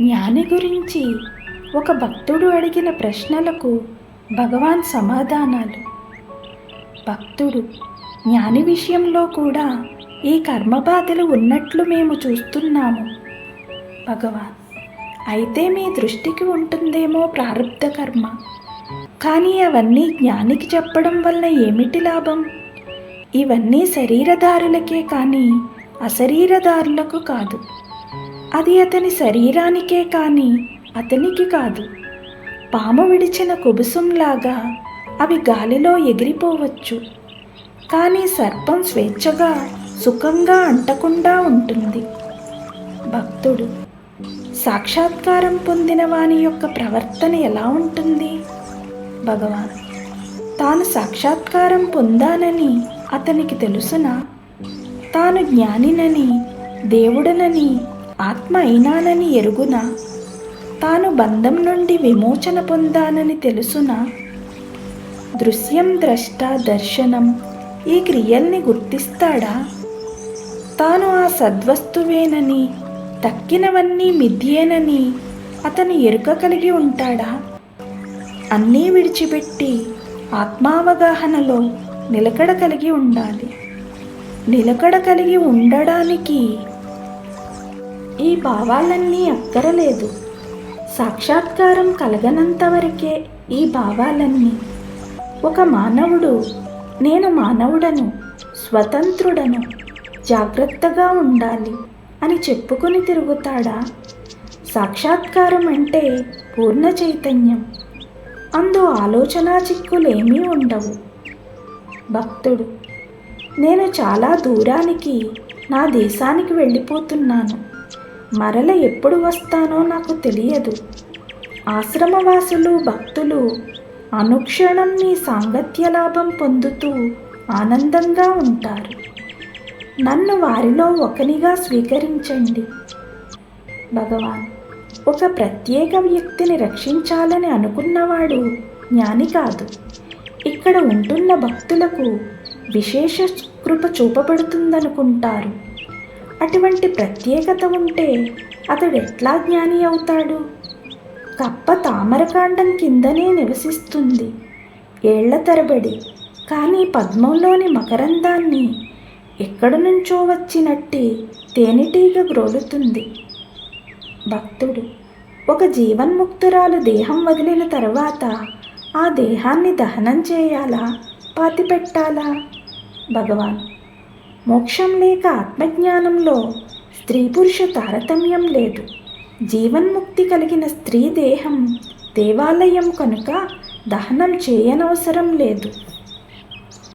జ్ఞాని గురించి ఒక భక్తుడు అడిగిన ప్రశ్నలకు భగవాన్ సమాధానాలు. భక్తుడు జ్ఞాని విషయంలో కూడా ఈ కర్మబాధలు ఉన్నట్లు మేము చూస్తున్నాము. భగవాన్ అయితే మీ దృష్టికి ఉంటుందేమో ప్రారంధ కర్మ. కానీ అవన్నీ జ్ఞానికి చెప్పడం వల్ల ఏమిటి లాభం? ఇవన్నీ శరీరదారులకే కానీ అశరీరదారులకు కాదు. అది అతని శరీరానికే కానీ అతనికి కాదు. పాము విడిచిన కుబుసంలాగా అవి గాలిలో ఎగిరిపోవచ్చు. కానీ సర్పం స్వేచ్ఛగా సుఖంగా అంటకుండా ఉంటుంది. భక్తుడు సాక్షాత్కారం పొందిన వాని యొక్క ప్రవర్తన ఎలా ఉంటుంది? భగవాన్ తాను సాక్షాత్కారం పొందానని అతనికి తెలుసునా? తాను జ్ఞానినని దేవుడనని ఆత్మ అయినానని ఎరుగున? తాను బంధం నుండి విమోచన పొందానని తెలుసున? దృశ్యం ద్రష్ట దర్శనం ఈ క్రియల్ని గుర్తిస్తాడా? తాను ఆ సద్వస్తువేనని తక్కినవన్నీ మిథ్యేనని అతను ఎరుక కలిగి ఉంటాడా? అన్నీ విడిచిపెట్టి ఆత్మావగాహనలో నిలకడ కలిగి ఉండాలి. నిలకడ కలిగి ఉండడానికి ఈ భావాలన్నీ అక్కరలేదు. సాక్షాత్కారం కలగనంత వరకే ఈ భావాలన్నీ. ఒక మానవుడు నేను మానవుడను స్వతంత్రుడను జాగ్రత్తగా ఉండాలి అని చెప్పుకొని తిరుగుతాడా? సాక్షాత్కారం అంటే పూర్ణ చైతన్యం. అందు ఆలోచనా చిక్కులేమీ ఉండవు. భక్తుడు నేను చాలా దూరానికి నా దేశానికి వెళ్ళిపోతున్నాను. మరల ఎప్పుడు వస్తానో నాకు తెలియదు. ఆశ్రమవాసులు భక్తులు అనుక్షణం మీ సాంగత్య లాభం పొందుతూ ఆనందంగా ఉంటారు. నన్ను వారిలో ఒకనిగా స్వీకరించండి. భగవాన్ ఒక ప్రత్యేక వ్యక్తిని రక్షించాలని అనుకున్నవాడు జ్ఞాని కాదు. ఇక్కడ ఉంటున్న భక్తులకు విశేష కృప చూపబడుతుందనుకుంటారు. అటువంటి ప్రత్యేకత ఉంటే అతడు ఎట్లా జ్ఞాని అవుతాడు? కప్ప తామరకాండం కిందనే నివసిస్తుంది. ఏళ్ళ తరబడి కానీ పద్మంలోని మకరందాన్ని ఎక్కడి నుంచో వచ్చినట్టి తేనెటీగ గ్రోలుతుంది. భక్తుడు ఒక జీవన్ముక్తురాలు దేహం వదిలిన తర్వాత ఆ దేహాన్ని దహనం చేయాలా? పాతిపెట్టాలా? భగవాన్ మోక్షం లేక ఆత్మజ్ఞానంలో స్త్రీ పురుష తారతమ్యం లేదు. జీవన్ముక్తి కలిగిన స్త్రీ దేహం దేవాలయం కనుక దహనం చేయనవసరం లేదు.